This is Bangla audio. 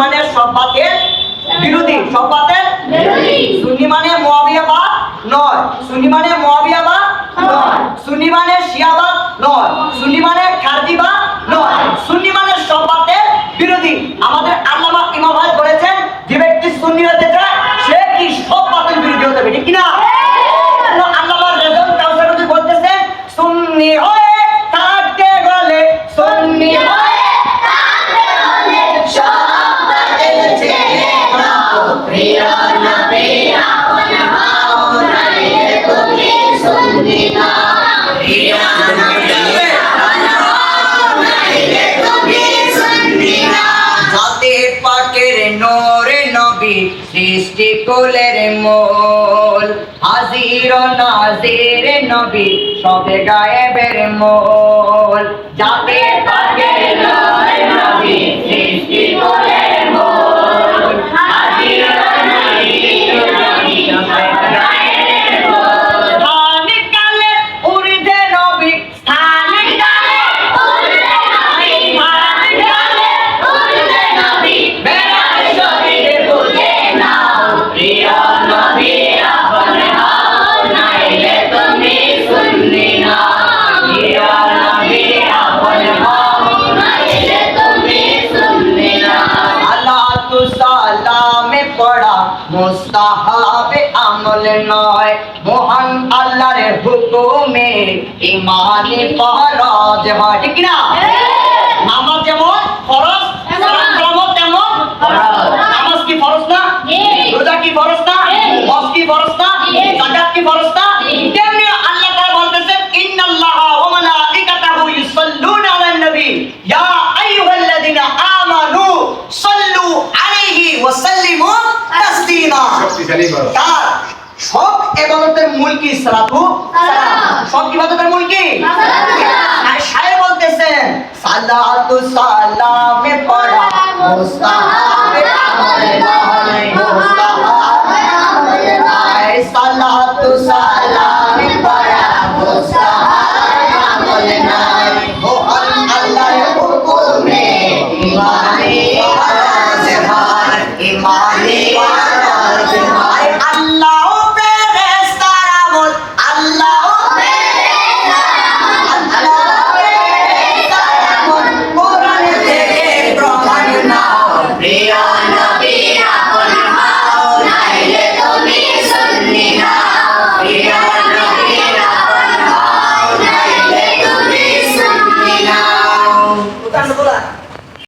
মানে সব বাতের বিরোধী সব বাতের। সুন্নি মানে মুয়াবিয়াবাদ নয়। সুন্নি মানে মুয়াবিয়াবাদ নয়। সুন্নি মানে শিয়াবাদ নয়। সুন্নি মানে খারদিবাদ সৃষ্টি কুলের মোল। হাজির নাজির নবী সবে গায়েবের মোল। যাতে পাকের মুস্তাহাবে আমল নয়। মহান আল্লাহর হুকুমে ইমানে ফরজ হয় ঠিক না নামাজ যেমন ফরজ সালাম ফরজ তেমন ফরজ। নামাজ কি ফরজ না। রোজা কি ফরজ না। হজ কি ফরজ না? জি। যাকাত কি ফরজ না? তেমনি আল্লাহ তাআলা বলতেছেন ইন্নাল্লাহা ওয়া মালাইকাতাহু ইউসাল্লুনা আলান নবী। ইয়া আইয়ুহাল্লাযিনা আমানু সাল্লু আলাইহি ওয়া সাল্লিমু তাসলিমা তার সব এবাদতের মূল কি? সালাতু সব ইবাদতের মূল কি? আর শায়ের বলতেছেন সালাতু সালামে পড়া মুস্তাহাবে আমল। নয়